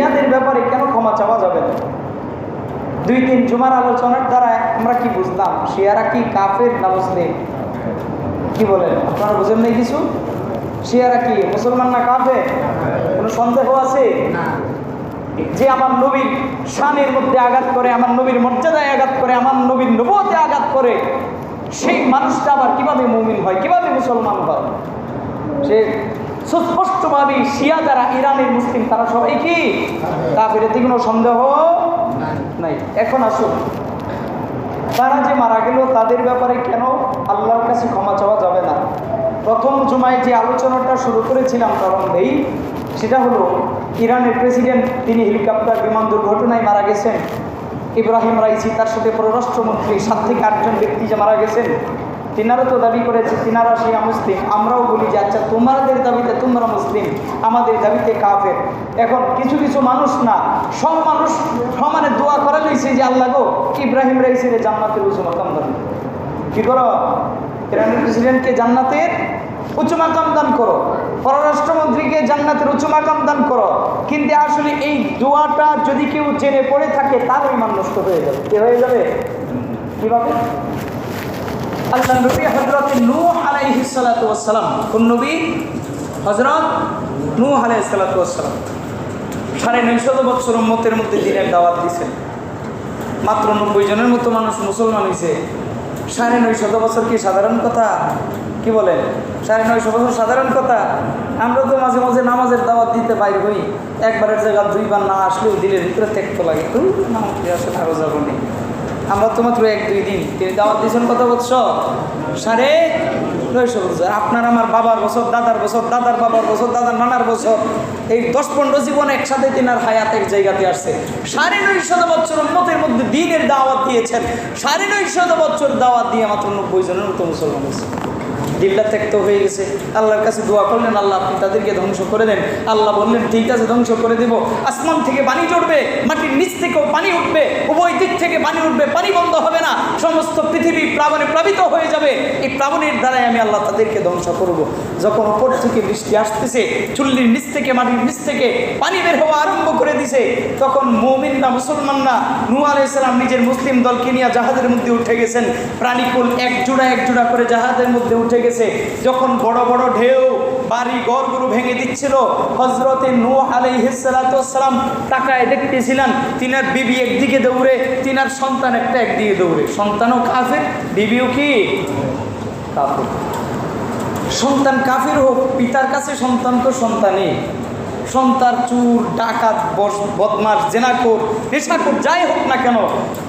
শিয়াদের ব্যাপারে কেন ক্ষমা চাওয়া যাবে না? দুই তিন জুমার আলোচনার দ্বারা আমরা কি বুঝলাম? শিয়ারা কি কাফের না মুসলিম? কি বলেন? আপনারা বুঝেন নাই কিছু? শিয়ারা কি মুসলমান না কাফের? কোনো সন্দেহ আছে? যে আমার নবীর শানের মধ্যে আঘাত করে আমার নবীর মর্যাদায় আঘাত করে আমার নবীর নবতে আঘাত করে সেই মানুষটা আবার কীভাবে মুমিন হয়? কীভাবে মুসলমান হয়? সে সুস্পষ্টভাবে শিয়া যারা ইরানের মুসলিম, তারা সবাই কি? কাফের, এতে কোনো সন্দেহ নাই। এখন আসুন। তারা যে মারা গেল, তাদের ব্যাপারে কেন আল্লাহর কাছে ক্ষমা চাওয়া যাবে না? প্রথম জুমায় যে আলোচনাটা শুরু করেছিলাম তরঙ্গেই সেটা হলো, ইরানের প্রেসিডেন্ট, তিনি হেলিকপ্টার বিমান দুর্ঘটনায় মারা গেছেন। ইব্রাহিম রাইসি, তার সাথে পররাষ্ট্রমন্ত্রী, সাত থেকে আটজন ব্যক্তি যে মারা গেছেন। তিনারা তো দাবি করেছে, তিনারা শিয়া মুসলিম। আমরাও বলি যে আচ্ছা তোমাদের দাবিতে তোমরা মুসলিম, আমাদের দাবিতে কাফের। এখন কিছু কিছু মানুষ না, সব মানুষ সমানে দোয়া করা লইছে যে, আল্লাহ গো, ইব্রাহিম রাইসিরে জান্নাতের উঁচু মাকাম দান কি করো? ইরানের প্রেসিডেন্টকে জান্নাতের উঁচু মাকাম দান করো। পররাষ্ট্রমন্ত্রীকে জান্নাতের উঁচু মাকাম দান করো। কিন্তু আসলে এই দোয়াটা যদি কেউ জেনে পড়ে থাকে, তার ইমান নষ্ট হয়ে যাবে। কি হয়ে যাবে? কীভাবে? আল্লাহ নবী হজরত নূহ আলাইহিস সালাতু ওয়াসসালাম। কোন নবী? হজরত নূহ আলাইহিস সালাতু ওয়াস সালাম সাড়ে নয়শত বছর উম্মতের মধ্যে দিনের দাওয়াত দিয়েছেন। মাত্র নব্বই জনের মতো মানুষ মুসলমান হয়েছে সাড়ে নয়শত বছর কি সাধারণ কথা? কি বলেন? সাড়ে নয়শো বছর সাধারণ কথা? আমরা তো মাঝে মাঝে নামাজের দাওয়াত দিতে বাইর হই। একবারের জায়গা দুইবার না আসলেও দিলের ভিতরে ত্যাক্ত লাগে। তো নামাজ আসলে আরও যাব নেই আমরা তো মাত্র এক, দুই দিন। তিনি দাওয়াত দিয়েছেন কত বছর সাড়ে নয়শো বছর আপনার আমার বাবার বছর, দাদার বছর, দাদার বাবার বছর, দাদার নানার বছর। এই দশ, পনেরো জীবন একসাথে তিনার হায়াত এক জায়গাতে আসছে। সাড়ে নয়শত বছর উন্নতের মধ্যে দিনের দাওয়াত দিয়েছেন। সাড়ে নয়শত বছর দাওয়াত দিয়ে মাত্র নব্বই জনের মতো মুসলমান হয়েছে। দিল্লা ত্যক্ত হয়ে গেছে। আল্লাহর কাছে দোয়া করলেন, আল্লাহ আপনি তাদেরকে ধ্বংস করে দেন। আল্লাহ বললেন, ঠিক আছে, ধ্বংস করে দেব। আসমান থেকে পানি চড়বে, মাটির নিচ থেকেও পানি উঠবে, উভয় দিক থেকে পানি উঠবে, পানি বন্ধ হবে না। সমস্ত পৃথিবী প্লাবনে প্লাবিত হয়ে যাবে। এই প্লাবনের দ্বারাই আমি আল্লাহ তাদেরকে ধ্বংস করব। যখন ওপর থেকে বৃষ্টি আসতেছে, চুল্লির নিচ থেকে, মাটির নিচ থেকে পানি বের হওয়া আরম্ভ করে দিছে। তখন মৌমিন না মুসলমান না নু আলাইসালাম নিজের মুসলিম দলকে নিয়ে জাহাজের মধ্যে উঠে গেছেন। প্রাণীকুল এক জোড়া এক জোড়া করে জাহাজের মধ্যে উঠে গেছে। যখন বড় বড় ঢেউ, বাড়ি ঘরগুলো ভেঙে দিচ্ছিল হজরতে নু আলাইহিসালাম তাকায় দেখতেছিলেন, তিনার বিবি একদিকে দৌড়ে, তিনার সন্তান একটা একদিকে দৌড়ে। সন্তানও কাফের, বিবিও কি? সন্তান কাফের হোক, পিতার কাছে সন্তান তো সন্তানই। সন্তান, চুর, ডাকাত বদমাস জেনাকুর নেশাকুর যাই হোক না কেন,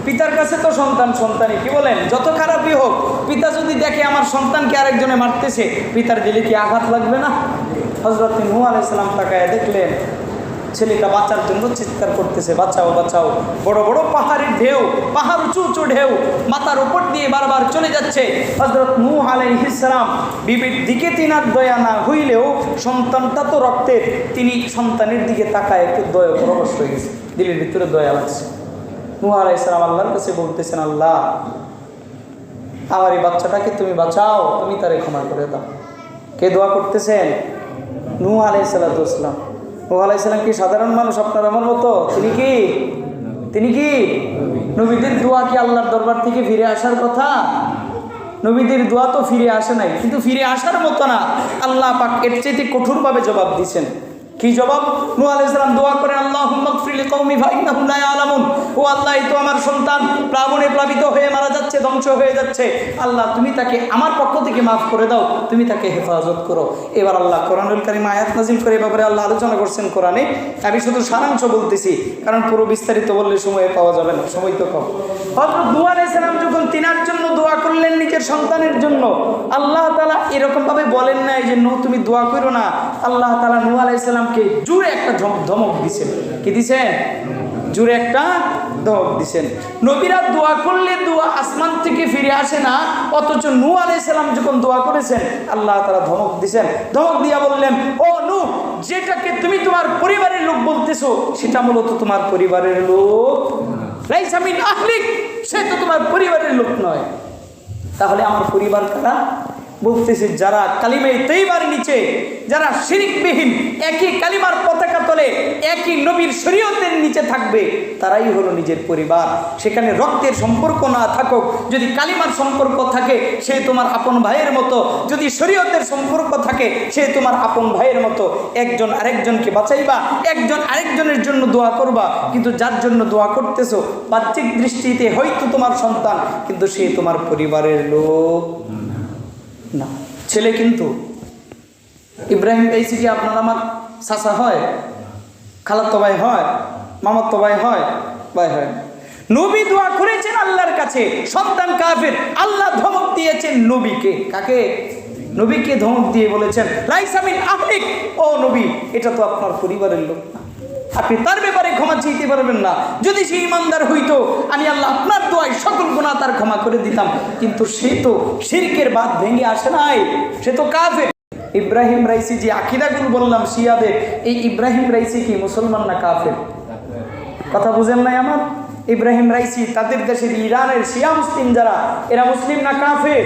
পিতার কাছে তো সন্তান, সন্তানই। কি বলেন? যত খারাপই হোক, পিতা যদি দেখে আমার সন্তানকে আরেকজনে মারতেছে, পিতার দিলে কি আঘাত লাগবে না? হজরত নূ আলাইসালাম তাকায় দেখলেন ছেলেটা বাঁচার জন্য চিৎকার করতেছে, বাঁচাও বাঁচাও। বড় বড় পাহাড়ের ঢেউ, পাহাড় উঁচু উঁচু ঢেউ, মাথার উপর দিয়ে বারবার চলে যাচ্ছে। হজরত নূহ আলাইহিসসালাম বিবির দিকে তিনার দয়া না হইলেও সন্তানটা তো রক্তের, তিনি সন্তানের দিকে তাকায়, একটু দয়া প্রবশ হয়ে গেছে। দিলের ভিতরে দয়া লাগছে। নূহ আলাইহিসসালাম আল্লাহর কাছে বলতেছেন, আল্লাহ আমার এই বাচ্চাটাকে তুমি বাঁচাও, তুমি তারে ক্ষমা করে দাও। কে দোয়া করতেছেন? নূহ আলাইসালাম নূহ আলাইসালাম কি সাধারণ মানুষ আপনার আমার মতো? তিনি কি? তিনি কি? নবীদের দোয়া কি আল্লাহর দরবার থেকে ফিরে আসার কথা? নবীদের দোয়া তো ফিরে আসে নাই, কিন্তু ফিরে আসার মতো না। আল্লাহ পাক এর চাইতে কঠোরভাবে জবাব দিয়েছেন। কি জবাব? নূহ আলাইহিস সালাম দোয়া করেন লা ও আল্লাহ তো আমার সন্তান প্লাবনে প্লাবিত হয়ে মারা যাচ্ছে, ধ্বংস হয়ে যাচ্ছে। আল্লাহ, তুমি তাকে আমার পক্ষ থেকে মাফ করে দাও, তুমি তাকে হেফাজত করো। এবার আল্লাহ কোরআনুল কারিম আয়াত নাজিল করে এ ব্যাপারে আল্লাহ আলোচনা করছেন কোরআনে। আমি শুধু সারাংশ বলতেছি, কারণ পুরো বিস্তারিত বললে সময় পাওয়া যাবে না, সময় তো কম। হযরত নূহ আলাইহিস সালাম যখন তিনার জন্য দোয়া করলেন নিজের সন্তানের জন্য। আল্লাহ তালা এরকম ভাবে বলেন নাই যে, নূহ, তুমি দোয়া করো না। আল্লাহ তালা নূহ আলাইহিস সালামকে জুড়ে একটা ধম- ধমক দিছেন। কি দিছেন? জুড়ে একটা ধমক দিছেন। নবীরা দোয়া করলে দোয়া আসমান থেকে ফিরে আসে না, অথচ নূ আলাইহিস সালাম যখন দোয়া করেছেন, আল্লাহ তাআলা ধমক দিছেন। ধমক দিয়া বললেন, ও নু যেটাকে তুমি তোমার পরিবারের লোক বলতেছো, সেটা মূলত তোমার পরিবারের লোক। সে তো তোমার পরিবারের লোক নয়। তাহলে আমার পরিবার কারা? বলতেছি যারা কালিমাই তৈবার নিচে যারা শিরিকবিহীন একই কালিমার তলে একই নবীর শরীয়তের নিচে থাকবে, তারাই হলো নিজের পরিবার। সেখানে রক্তের সম্পর্ক না থাকুক, যদি কালিমার সম্পর্ক থাকে, সে তোমার আপন ভাইয়ের মতো। যদি শরীয়তের সম্পর্ক থাকে, সে তোমার আপন ভাইয়ের মতো। একজন আরেকজনকে বাঁচাইবা, একজন আরেকজনের জন্য দোয়া করবা। কিন্তু যার জন্য দোয়া করতেছো, বাহ্যিক দৃষ্টিতে হয়তো তোমার সন্তান, কিন্তু সে তোমার পরিবারের লোক না। ছেলে কিন্তু। ইব্রাহিম এই কি আপনার আমার চাচা হয়? খালাতো ভাই হয়, মামাতো ভাই হয় ভাই হয়। নবী দোয়া করেছেন আল্লাহর কাছে, সন্তান কাফের, আল্লাহ ধমক দিয়েছেন নবীকে। কাকে? নবীকে ধমক দিয়ে বলেছেন রাইসামিন আহলিক। ও নবী, এটা তো আপনার পরিবারের লোক না। আপনি তার ব্যাপারে ক্ষমা চাইতে পারবেন না। যদি সে ইমানদার হইতো, আমি আল্লাহ আপনার দোয়ায় সকল গুণা তার ক্ষমা করে দিতাম। কিন্তু সে তো শিরকের বাদ ভেঙে আসে নাই। সে তো কাফের। ইব্রাহিম রাইসি যে আকিদাগুলো বললাম শিয়াদের এই ইব্রাহিম রাইসি কি মুসলমান না কাফের? কথা বুঝেন নাই আমার? ইব্রাহিম রাইসি, তাদের দেশের ইরানের শিয়া মুসলিম যারা, এরা মুসলিম না কাফের?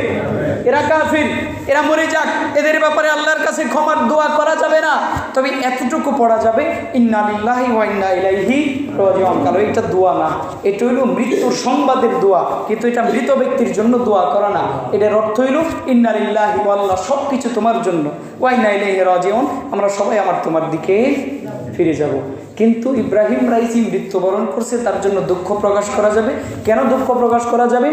এরা কাফির, এরা মরে যাক। এদের ব্যাপারে আল্লাহর কাছে ক্ষমার দোয়া করা যাবে না। তবে এতটুকু পড়া যাবে, ইন্না লিল্লাহি ওয়া ইন্না ইলাইহি রাজিউন কারণ এটা দোয়া না। এটা হইল মৃত্যুর সংবাদের দোয়া। কিন্তু এটা মৃত ব্যক্তির জন্য দোয়া করা না। এটার অর্থ হইল, ইন্না লিল্লাহি ওয়া আল্লাহ সব কিছু তোমার জন্য। ওয়া ইন্না ইলাইহি রাজিউন আমরা সবাই আমার তোমার দিকে ফিরে যাব। কিন্তু ইব্রাহিম রাইসি মৃত্যুবরণ করছে, তার জন্য দুঃখ প্রকাশ করা যাবে। কেন দুঃখ প্রকাশ করা যাবে?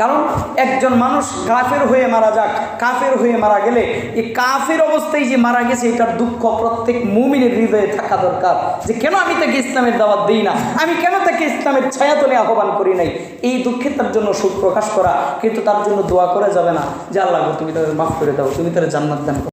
কারণ একজন মানুষ কাফের হয়ে মারা যাক, কাফের হয়ে মারা গেলে এই কাফের অবস্থায় যে মারা গেছে, এটার দুঃখ প্রত্যেক মুমিনের হৃদয়ে থাকা দরকার। যে কেন আমি তাকে ইসলামের দাওয়াত দিই না? আমি কেন তাকে ইসলামের ছায়াতলে আহ্বান করি নাই? এই দুঃখে তার জন্য সুখ প্রকাশ করা, কিন্তু তার জন্য দোয়া করা যাবে না। যে আল্লাহ তুমি তাদের মাফ করে দাও, তুমি তাদের জান্নাত দান।